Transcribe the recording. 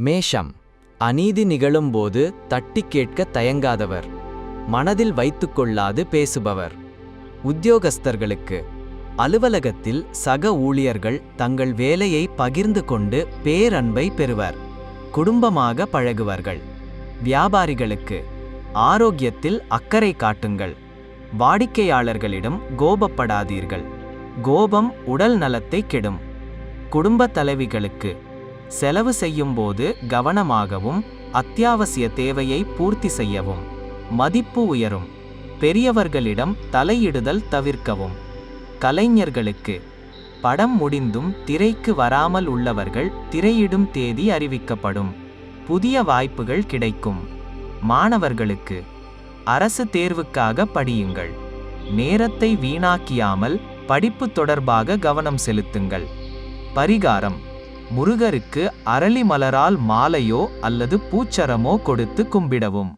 மேஷம் அநீதி நிகழும்போது தட்டிக் கேட்க தயங்காதவர் மனதில் வைத்துக்கொள்ளாது பேசுபவர். உத்தியோகஸ்தர்களுக்கு அலுவலகத்தில் சக ஊழியர்கள் தங்கள் வேலையை பகிர்ந்து கொண்டு பேரன்பை பெறுவர் குடும்பமாக பழகுவார்கள். வியாபாரிகளுக்கு ஆரோக்கியத்தில் அக்கறை காட்டுங்கள் வாடிக்கையாளர்களிடம் கோபப்படாதீர்கள் கோபம் உடல் நலத்தை கெடும். குடும்ப தலைவிகளுக்கு செலவு செய்யும்போது கவனமாகவும் அத்தியாவசிய தேவையை பூர்த்தி செய்யவும். மதிப்பு உயரும். பெரியவர்களிடம் தலையிடுதல் தவிர்க்கவும். கலைஞர்களுக்கு படம் முடிந்தும் திரைக்கு வராமல் உள்ளவர்கள் திரையிடும் தேதி அறிவிக்கப்படும். புதிய வாய்ப்புகள் கிடைக்கும். மாணவர்களுக்கு அரசு தேர்வுக்காக படியுங்கள். நேரத்தை வீணாக்கியாமல் படிப்பு தொடர்பாக கவனம் செலுத்துங்கள். பரிகாரம் முருகருக்கு அரளி மலரால் மாலையோ அல்லது பூச்சரமோ கொடுத்து கும்பிடவும்.